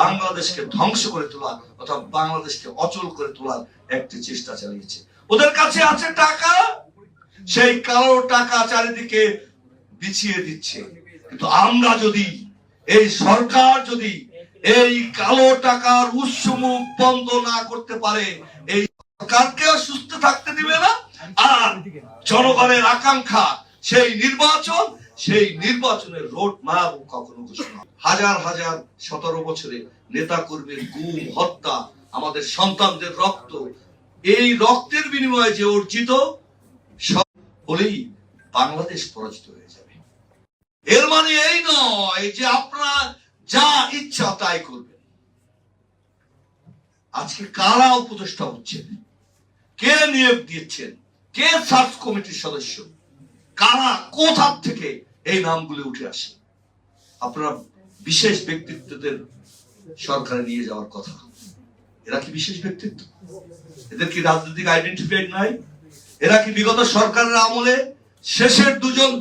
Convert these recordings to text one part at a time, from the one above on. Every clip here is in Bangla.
বাংলাদেশকে ধ্বংস করে তোলা অথবা বাংলাদেশকে অচল করে তোলার একটি চেষ্টা চালিয়েছে। ওদের কাছে আছে টাকা, সেই কালো টাকা চারিদিকে বিছিয়ে দিচ্ছে। কিন্তু আমরা যদি, এই সরকার যদি এই কালো টাকার উৎসমুখ বন্ধ না করতে পারে, এই সরকারকেও সুস্থ থাকতে দিবে না। আর জনগণের আকাঙ্ক্ষা, সেই নির্বাচন সেই নির্বাচনের রোড ম্যাপ কখনো ঘোষণা হাজার হাজার সতেরো বছরে নেতা কর্মীর গুম, হত্যা, আমাদের সন্তানদের রক্ত, এই রক্তের বিনিময়ে যে অর্জিত সব হলেই বাংলাদেশ পরাজিত হয়ে যাবে। এর মানে এই নয় যে আপনারা যা ইচ্ছা তাই করবেন। আজকে কারা উপদেষ্টা হচ্ছেন? কে নিয়োগ দিচ্ছেন? কে সার্চ কমিটির সদস্য? কারা কোথা থেকে এই নামগুলি উঠে আসে? আপনারা বিশেষ ব্যক্তিত্বদের সরকারে নিয়ে যাওয়ার কথা। এরা কি বিশেষ ব্যক্তিত্ব? এদের কি রাজনৈতিক আইডেন্টিফাইড নাই? এরা কি বিগত সরকারের আমলে শেষের দুজন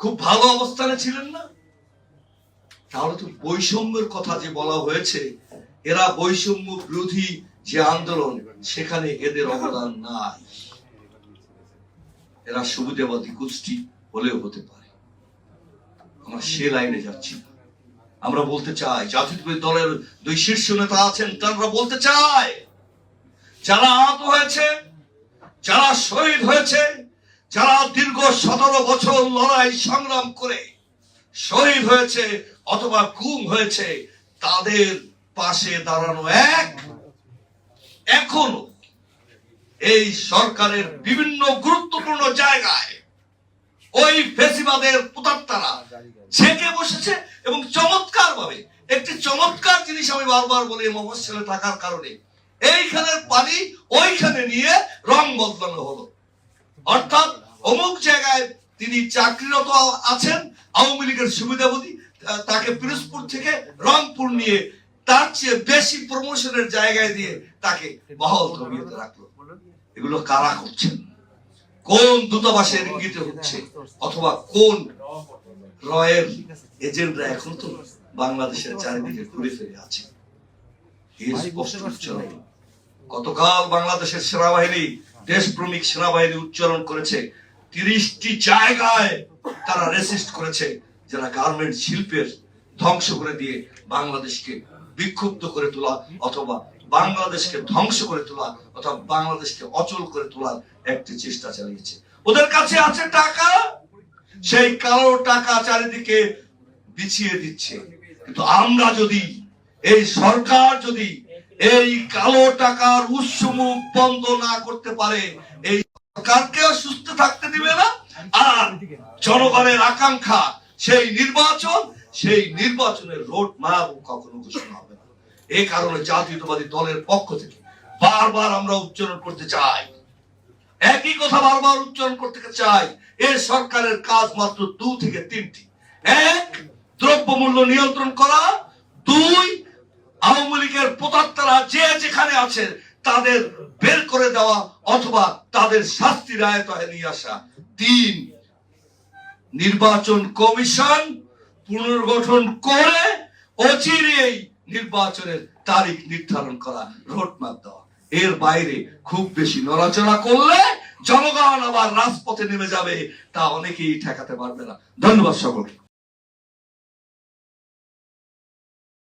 খুব ভালো অবস্থানে ছিলেন না? তাহলে তো বৈষম্যের কথা যে বলা হয়েছে, এরা বৈষম্য বিরোধী যে আন্দোলন, সেখানে এদের অবদান নাই। এরা সুবিধাবাদী গোষ্ঠী হলেও হতে পারে। আমরা সে লাইনে যাচ্ছি না। আমরা বলতে চাই, জাতীয়তাবাদী দলের দুই শীর্ষ নেতা আছেন, তারা বলতে চায়, যারা আহত হয়েছে, যারা শহীদ হয়েছে, যারা দীর্ঘ সতেরো বছর লড়াই সংগ্রাম করে শহীদ হয়েছে অথবা গুম হয়েছে, তাদের পাশে দাঁড়ানো এক, এখনও এই সরকারের বিভিন্ন গুরুত্বপূর্ণ জায়গায় ওই ফেসিবাদের পুতাত্তারা ঝেঁকে বসেছে এবং চমৎকার ভাবে একটি চমৎকার জিনিস আমি বারবার বলি মফস্বলে থাকার কারণে এইখানের পানি ওইখানে নিয়ে রং বদলানো হলো। অর্থাৎ অমুক জায়গায় তিনি চাকরিরত আছেন আওয়ামী লীগের আহ, তাকে পিরোজপুর থেকে রংপুর নিয়ে তার চেয়ে বেশি প্রমোশনের জায়গায় দিয়ে তাকে বহাল রাখল। এগুলো কারা করছেন? কোন দূতাবাসের ইঙ্গিতে হচ্ছে? অথবা কোন রয়ের এজেন্টরা এখন তো বাংলাদেশের চারিদিকে ঘুরে ফিরে আছে? গতকাল বাংলাদেশের সেনাবাহিনী দেশপ্রেমিক সেনাবাহিনী উচ্চারণ করেছে। তিরিশটি জায়গায় তারা রেসিস্ট করেছে যারা গার্মেন্ট শিল্পের ধ্বংস করে দিয়ে বাংলাদেশকে বিক্ষুব্ধ করে তোলা অথবা বাংলাদেশকে ধ্বংস করে তোলা অথবা বাংলাদেশকে অচল করে তোলার একটি চেষ্টা চালিয়েছে। ওদের কাছে আছে টাকা, সেই কালো টাকা চারিদিকে বিছিয়ে দিচ্ছে। কিন্তু আমরা যদি, এই সরকার যদি এই কালো টাকার উৎসমুখ বন্ধ না করতে পারে, এই সরকারকেও সুস্থ থাকতে দিবে না, আর জনগণের আকাঙ্ক্ষা, সেই নির্বাচন, সেই নির্বাচনের রোড ম্যাপ কখনো ঘোষণা হবে না। এই কারণে জাতীয়তাবাদী দলের পক্ষ থেকে বারবার আমরা উচ্চারণ করতে চাই। একই কথা বারবার উচ্চারণ করতে চাই এই সরকারের কাজ মাত্র দু থেকে তিনটি। এক, দ্রব্যমূল্য নিয়ন্ত্রণ করা। দুই, আওয়ামী লীগের প্রতাত্তারা যে যেখানে আছে তাদের বের করে দেওয়া অথবা তাদের শাস্তি রায়তায় নিয়ে আসা। তিন, নির্বাচন কমিশন পুনর্গঠন করে অচিরেই নির্বাচনের তারিখ নির্ধারণ করা রোডম্যাপ দেওয়া এর বাইরে খুব বেশি নড়াচড়া করলে জনগণ আবার রাজপথে নেমে যাবে, তা অনেকেই ঠেকাতে পারবে না। ধন্যবাদ সকলকে।